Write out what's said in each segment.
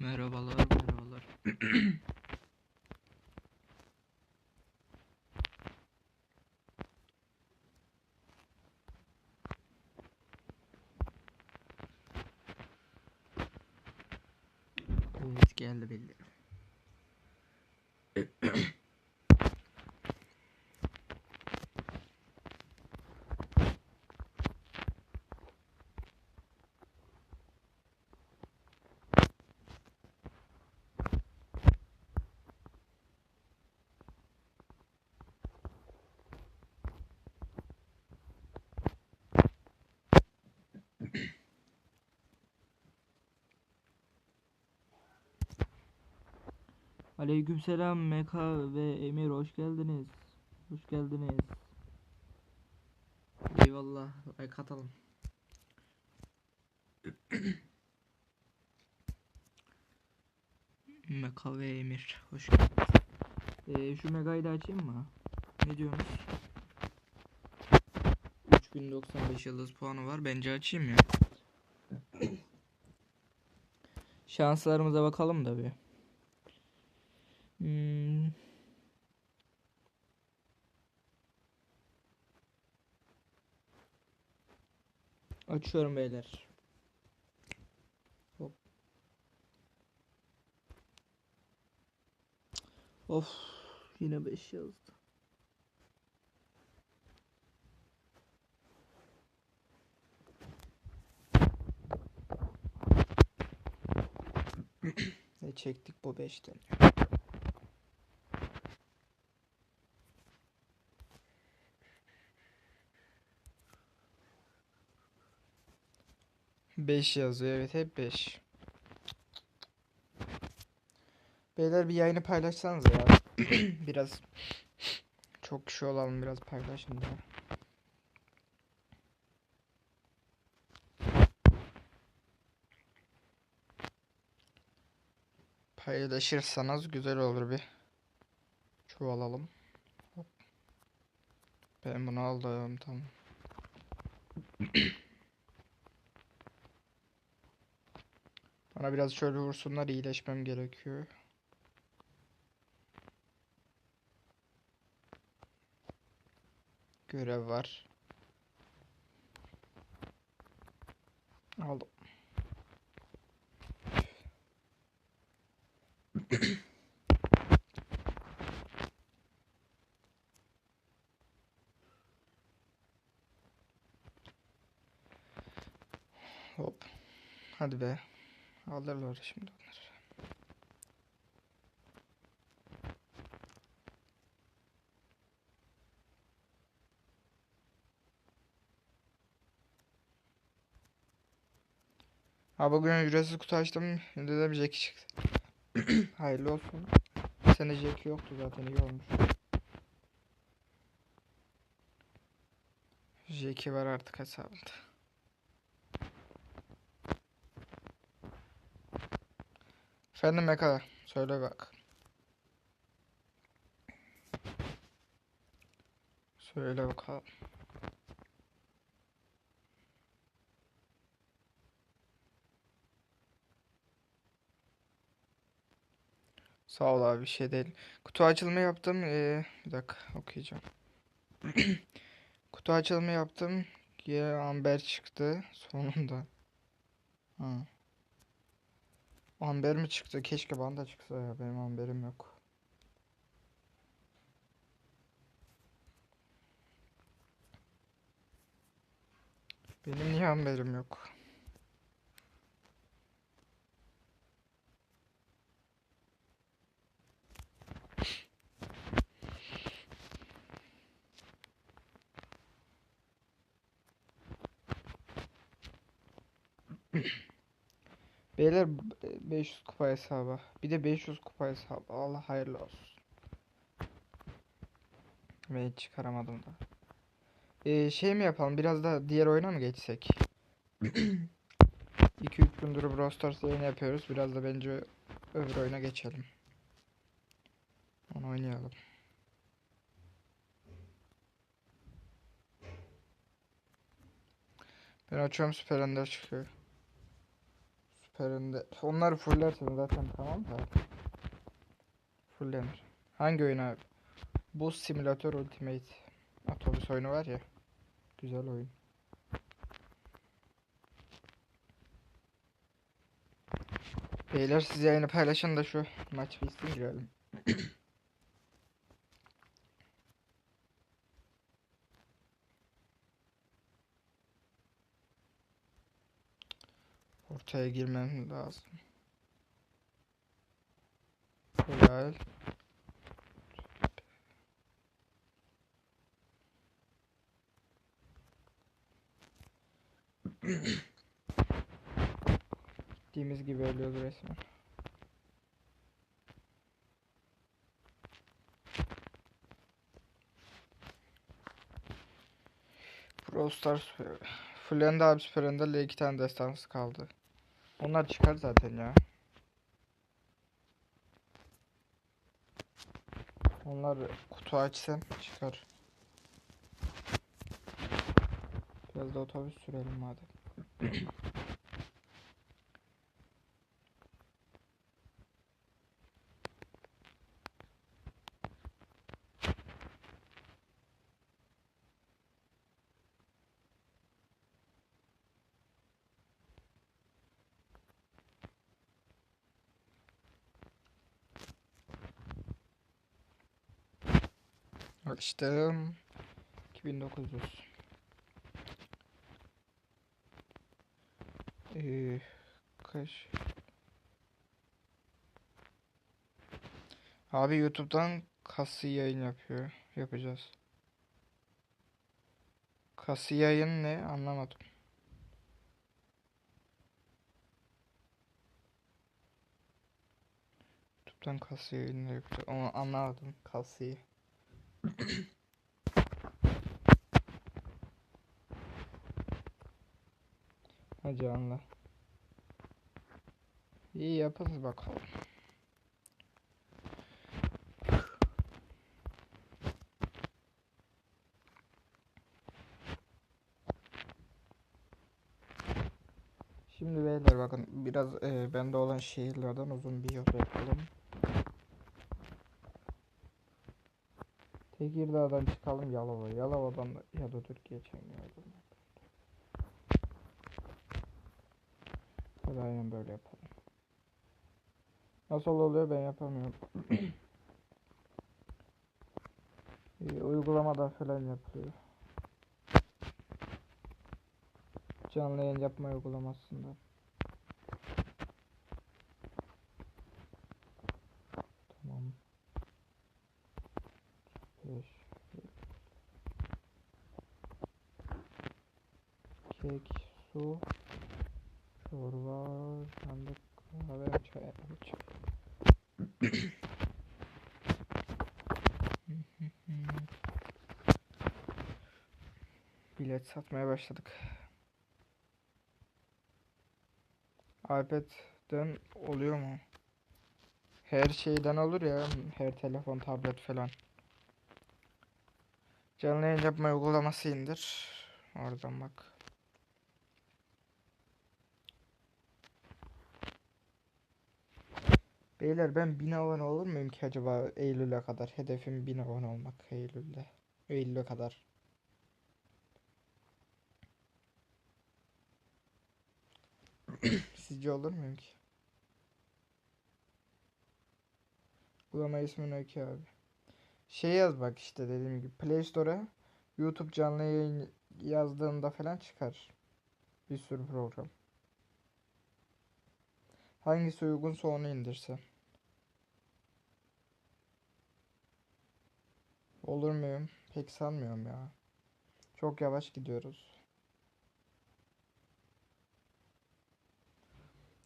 Merhabalar, merhabalar. Evet geldi bildirim. Aleykümselam Meka ve Emir hoş geldiniz. Hoş geldiniz. Eyvallah. Like atalım. Meka ve Emir hoş geldiniz. Ee, şu Mega'yı da açayım mı? Ne diyorsunuz? 3095 yıldız puanı var. Bence açayım ya. Şanslarımıza bakalım da bir. Hmm. Açıyorum beyler. Hop. Of yine 5 yazdı. çektik bu 5'ten? Beş yazıyor evet hep 5. Beyler bir yayını paylaşsanız ya. biraz çok kişi olalım biraz paylaşın da. Paylaşırsanız güzel olur bir. Çoğalalım. Hop. Ben bunu aldım tamam. Bana biraz şöyle vursunlar iyileşmem gerekiyor. Görev var. Aldım. Hop. Hadi be. Alırlar şimdi onları. Ha bugün ücretsiz kutu açtım. Şimdi de bir Jackie çıktı. Hayırlı olsun. Sene Jackie yoktu zaten iyi olmuş. Jackie var artık hesabında. Efendim Meka söyle bak. Söyle bakalım. Sağ ol abi bir şey değil. Kutu açılımı yaptım. Ee, bir dakika okuyacağım. Kutu açılımı yaptım. Ya Amber çıktı sonunda. Ha. Amber mi çıktı? Keşke bana da çıksa ya. Benim amberim yok. Benim niye amberim yok? Beyler b- 500 kupa hesabı. Bir de 500 kupa hesabı. Allah hayırlı olsun. Ve çıkaramadım da. Ee, şey mi yapalım? Biraz da diğer oyuna mı geçsek? 2-3 gündür Brawl Stars yayını yapıyoruz. Biraz da bence öbür oyuna geçelim. Onu oynayalım. Ben açıyorum Süper Ender çıkıyor. Süperinde. Onları fullersen zaten tamam da. Fullenir. Hangi oyun abi? Bus Simulator Ultimate. Otobüs oyunu var ya. Güzel oyun. Beyler siz yayını paylaşın da şu maç bitsin girelim. Ortaya girmem lazım. Helal. Gittiğimiz gibi ölüyoruz resmen. Brawl Stars Fullendi abi Süperende iki tane destansı kaldı. Onlar çıkar zaten ya. Onlar kutu açsam çıkar. Biraz da otobüs sürelim madem. Açtım. 2900. Ee, kaç? Abi YouTube'dan kası yayın yapıyor. Yapacağız. Kası yayın ne? Anlamadım. YouTube'dan kası yayını yapacağız. Onu anlamadım. Kasıyı. Hadi anla. İyi yaparız bakalım. Şimdi beyler bakın biraz e, bende olan şehirlerden uzun bir yol yapalım. Tekirdağ'dan çıkalım Yalova. Yalova'dan da ya da Türkiye çekmiyorum. Hadi aynen böyle yapalım. Nasıl oluyor ben yapamıyorum. ee, uygulamada falan yapılıyor. Canlı yayın yapma uygulamasında. Tamam. 5 Kek, su, çorba, sandık, kahve, çay, çay. Bilet satmaya başladık. iPad'den oluyor mu? Her şeyden olur ya. Her telefon, tablet falan. Canlı yayın yapma uygulaması indir. Oradan bak. Beyler ben 1000 abone olur muyum ki acaba Eylül'e kadar? Hedefim 1000 abone olmak Eylül'de. Eylül'e kadar. Sizce olur muyum ki? Uygulama ismi ne ki abi? Şey yaz bak işte dediğim gibi Play Store'a YouTube canlı yayın yazdığında falan çıkar. Bir sürü program. Hangisi uygunsa onu indirsen. Olur muyum? Pek sanmıyorum ya. Çok yavaş gidiyoruz.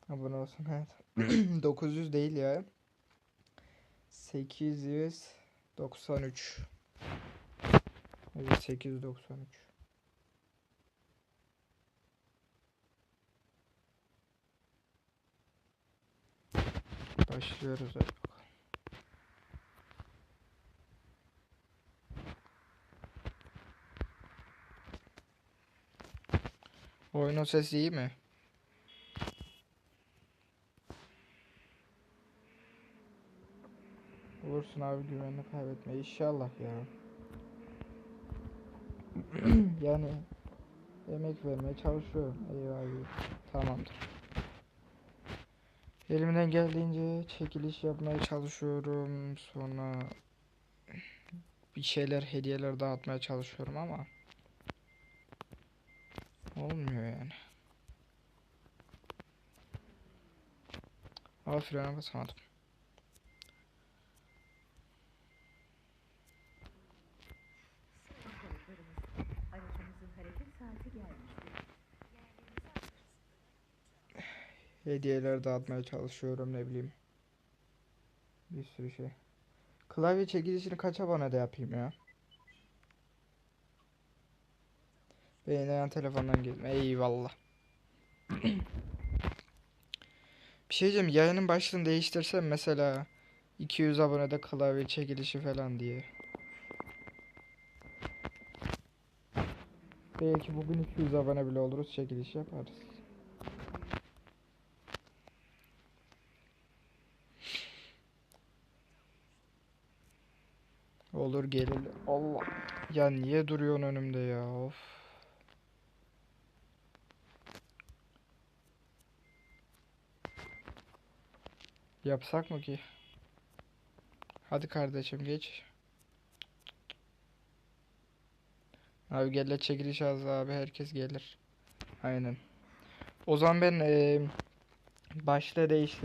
Abone olsun evet. 900 değil ya. 893. Evet 893. Başlıyoruz hadi bakalım. Oyunun sesi iyi mi? Olursun abi güvenini kaybetme inşallah ya. yani emek vermeye çalışıyorum. Eyvah. Tamamdır. Elimden geldiğince çekiliş yapmaya çalışıyorum. Sonra bir şeyler hediyeler dağıtmaya çalışıyorum ama olmuyor yani. Ama frene basamadım. Saati gelmiştir. Hediyeler dağıtmaya çalışıyorum ne bileyim. Bir sürü şey. Klavye çekilişini kaç abone de yapayım ya? Beğenilen telefondan gitme. Eyvallah. Bir şey diyeceğim. Yayının başlığını değiştirsem mesela 200 abonede klavye çekilişi falan diye. Belki bugün 200 abone bile oluruz çekiliş yaparız. Olur gelir. Allah. Ya niye duruyorsun önümde ya? Of. Yapsak mı ki? Hadi kardeşim geç. Abi gel de çekiliş az abi herkes gelir. Aynen. O zaman ben eee başlığı değiştir.